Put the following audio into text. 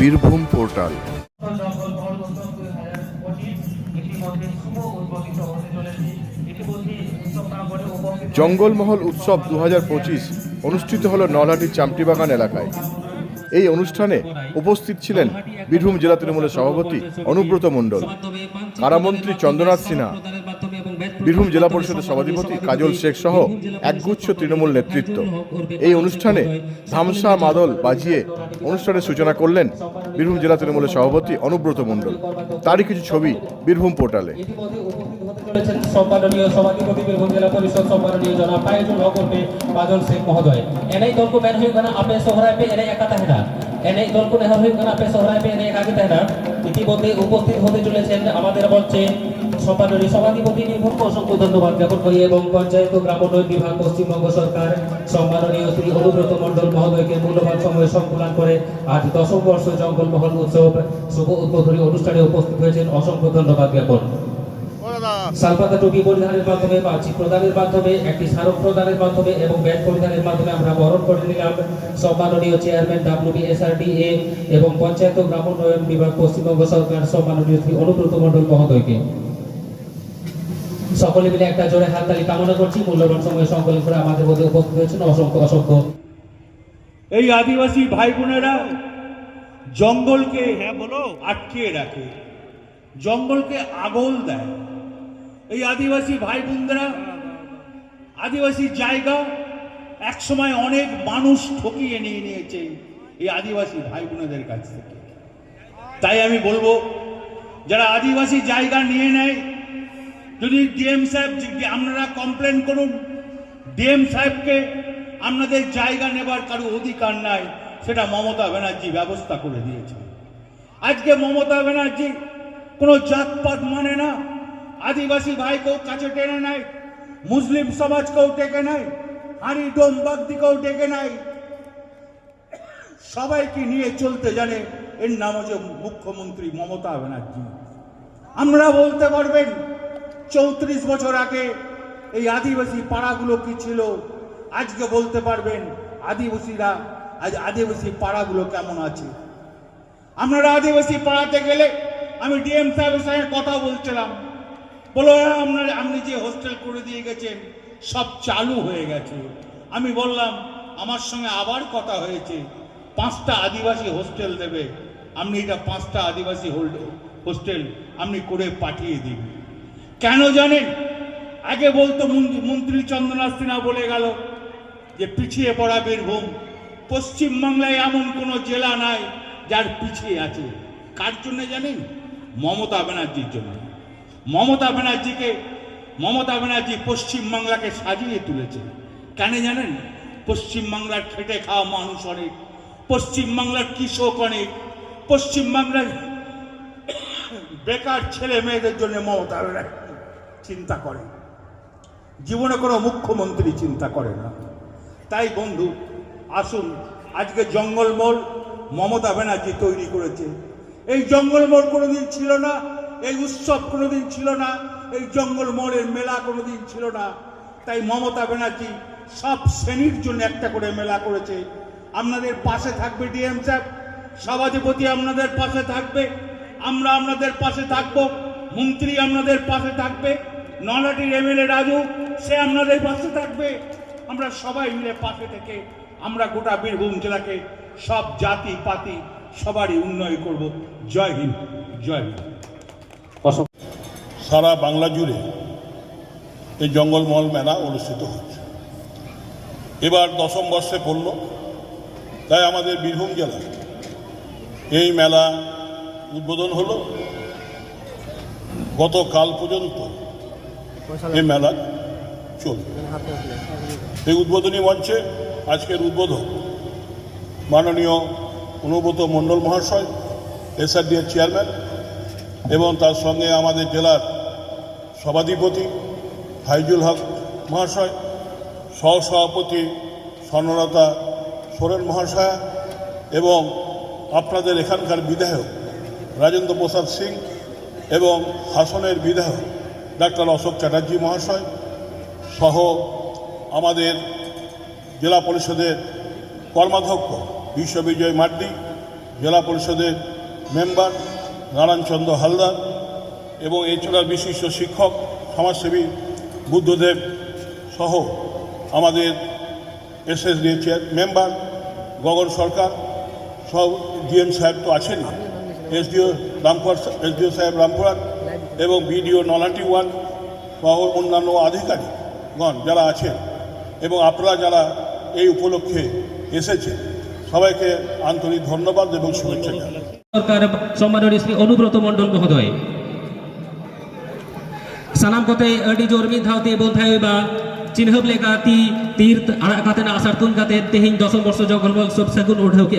Birbhum portal. Jangalmahal উৎসব দু অনুষ্ঠিত হল নলহাটির চামটিবাগান এলাকায়। এই অনুষ্ঠানে উপস্থিত ছিলেন বীরভূম জেলা তৃণমূলের সভাপতি অনুব্রত মণ্ডল, কারামন্ত্রী চন্দ্রনাথ সিনহা বীরভূম জেলা পরিষদের সভাধিপতি কাজল শেখ সহ একগুচ্ছ তৃণমূল নেতৃত্ব। এই অনুষ্ঠানে ধামসা মাদল বাজিয়ে অনুষ্ঠানের সূচনা করলেন বীরভূম জেলা তৃণমূলের সভাপতি অনুব্রত মণ্ডল। তারই কিছু ছবি বীরভূম পোর্টালে। উপস্থিত হতে চলেছেন আমাদের মঞ্চে সম্মাননীয় সভাধিপতি নির্ভরকে অসংখ্য ধন্যবাদ জ্ঞাপন করি এবং পঞ্চায়েত ও গ্রামোন্নয়ন বিভাগ, পশ্চিমবঙ্গ সরকার, সম্মাননীয় শ্রী অনুব্রত মণ্ডল মহোদয়কে মূল্যবান সময় সংকুলন করে আজ দশম বর্ষ জঙ্গলমহল উৎসব শুভ উদ্বোধনী অনুষ্ঠানে উপস্থিত হয়েছেন। অসংখ্য ধন্যবাদ জ্ঞাপন। সালপাতা টুপি পরিধানের মাধ্যমে বার্ষিক প্রদানের মাধ্যমে, একটি স্মারক প্রদানের মাধ্যমে এবং ব্যাট পরিধানের মাধ্যমে আমরা বরণ করে নিলাম। সম্মাননীয় চেয়ারম্যান ডাব্লিউবিএসআরডিএ এবং পঞ্চায়েত ও গ্রাম উন্নয়ন বিভাগ, পশ্চিমবঙ্গ সরকার, সম্মাননীয় শ্রী অনুব্রত মণ্ডল মহোদয়কে। সকলে মিলে একটা জোরে হাততালি কামনা করছি। মূল্যবান সময় সংকলন করে আমাদের মধ্যে উপস্থিত হয়েছেন। অসংখ্য অসংখ্য। এই আদিবাসী ভাই বোনেরা জঙ্গলকে হ্যাঁ বলো, আটকিয়ে রাখে। জঙ্গলকে আগল দেয়। এই আদিবাসী ভাই বোনরা আদিবাসী জায়গা একসময় অনেক মানুষ ঠকিয়ে নিয়ে নিয়েছে এই আদিবাসী ভাই বোনেদের কাছ থেকে। তাই আমি বলব, যারা আদিবাসী জায়গা নিয়ে নেয় যদি ডিএম সাহেব আপনারা কমপ্লেন করুন, ডিএম সাহেবকে আপনাদের জায়গা নেবার কারও অধিকার নাই, সেটা মমতা ব্যানার্জি ব্যবস্থা করে দিয়েছে। আজকে মমতা ব্যানার্জি কোনো জাতপাত মানে না। আদিবাসী ভাইকেও কাছে টেনে নেয়, মুসলিম সমাজকেও ডেকে নেয়, হাঁড়ি ডোম বাগদিকেও ডেকে নেয়। সবাইকে নিয়ে চলতে জানে এর নাম হচ্ছে মুখ্যমন্ত্রী মমতা ব্যানার্জি। আমরা বলতে পারবেন চৌত্রিশ বছর আগে এই আদিবাসী পাড়াগুলো কি ছিল? আজকে বলতে পারবেন আদিবাসীরা আজ আদিবাসী পাড়াগুলো কেমন আছে? আপনারা আদিবাসী পাড়াতে গেলে আমি ডিএম সাহেবের সঙ্গে কথা বলছিলাম। বলো হ্যাঁ, আপনার আপনি যে হোস্টেল করে দিয়ে গেছেন সব চালু হয়ে গেছে। আমি বললাম আমার সঙ্গে আবার কথা হয়েছে। পাঁচটা আদিবাসী হোস্টেল দেবে। আপনি এটা পাঁচটা আদিবাসী হোস্টেল আপনি করে পাঠিয়ে দিন। কেন জানেন? আগে বলতো মন্ত্রী- চন্দ্রনাথ সিনহা বলে গেল যে পিছিয়ে পড়া বীরভূম। পশ্চিমবাংলায় এমন কোনো জেলা নাই যার পিছিয়ে আছে। কার জন্য জানেন? মমতা ব্যানার্জির জন্য। মমতা ব্যানার্জিকে, মমতা ব্যানার্জি পশ্চিমবাংলাকে সাজিয়ে তুলেছে। কেন জানেন? পশ্চিমবাংলার খেটে খাওয়া মানুষ অনেক, পশ্চিমবাংলার কৃষক অনেক, পশ্চিমবাংলার বেকার ছেলে মেয়েদের জন্য মমতা ব্যানার্জি চিন্তা করে। জীবনে কোনো মুখ্যমন্ত্রী চিন্তা করে না। তাই বন্ধু, আসুন, আজকে জঙ্গলমহল মমতা ব্যানার্জি তৈরি করেছে। এই জঙ্গলমহল কোনোদিন ছিল না, এই উৎসব কোনোদিন ছিল না, এই জঙ্গলমহলের মেলা কোনোদিন ছিল না। তাই মমতা ব্যানার্জি সব শ্রেণির জন্য একটা করে মেলা করেছে। আপনাদের পাশে থাকবে ডিএম সাহেব সভাধিপতি আপনাদের পাশে থাকবে, আমরা আপনাদের পাশে থাকব, মন্ত্রী আপনাদের পাশে থাকবে। নলাটির এমএলএ রাজু, সে আপনাদের পাশে থাকবে। আমরা সবাই মিলে পাশে থেকে আমরা গোটা বীরভূম জেলাকে সব জাতি, পাতি সবারই উন্নয়ন করব। জয় হিন্দ জয় হিন্দ সারা বাংলা জুড়ে এই জঙ্গলমহল মেলা অনুষ্ঠিত হচ্ছে। এবার দশম বর্ষে পড়ল, তাই আমাদের বীরভূম জেলা এই মেলা উদ্বোধন হলো। গতকাল পর্যন্ত এই মেলা চলবে এই উদ্বোধনী মঞ্চে আজকের উদ্বোধক মাননীয় অনুব্রত মণ্ডল মহাশয় এসআরডিএর চেয়ারম্যান এবং তার সঙ্গে আমাদের জেলার সভাধিপতি ফাইজুল হক মহাশয় সহসভাপতি স্বর্ণলতা সোরেন মহাশয়া এবং আপনাদের এখানকার বিধায়ক রাজেন্দ্র প্রসাদ সিং এবং হাসনের বিধায়ক ডাক্তার অশোক চ্যাটার্জি মহাশয় সহ আমাদের জেলা পরিষদের কর্মাধ্যক্ষ বিশ্ববিজয় মাড্ডি জেলা পরিষদের মেম্বার নারায়ণচন্দ্র হালদার এবং এছাড়া বিশিষ্ট শিক্ষক, সমাজসেবী বুদ্ধদেব সহ আমাদের SSD chair member Gagan Sarkar সব ডিএম সাহেব তো আছেনই এসডিও রামপুর, এসডিও সাহেব রামপুরহাট এবং বিডিও নলাটি ওয়ান সহ অন্যান্য আধিকারিকগণ যারা আছেন এবং আপনারা যারা এই উপলক্ষে এসেছে সবাইকে আন্তরিক ধন্যবাদ এবং শুভেচ্ছা জানাই। সরকার সম্মানের শ্রী অনুব্রত মণ্ডল মহোদয়। আডি বোধায় বা চিহ্নব লেখা তি তীর্থ আড়া কাতে আসার তুন কাতে দশম বর্ষ জগলমল সব কি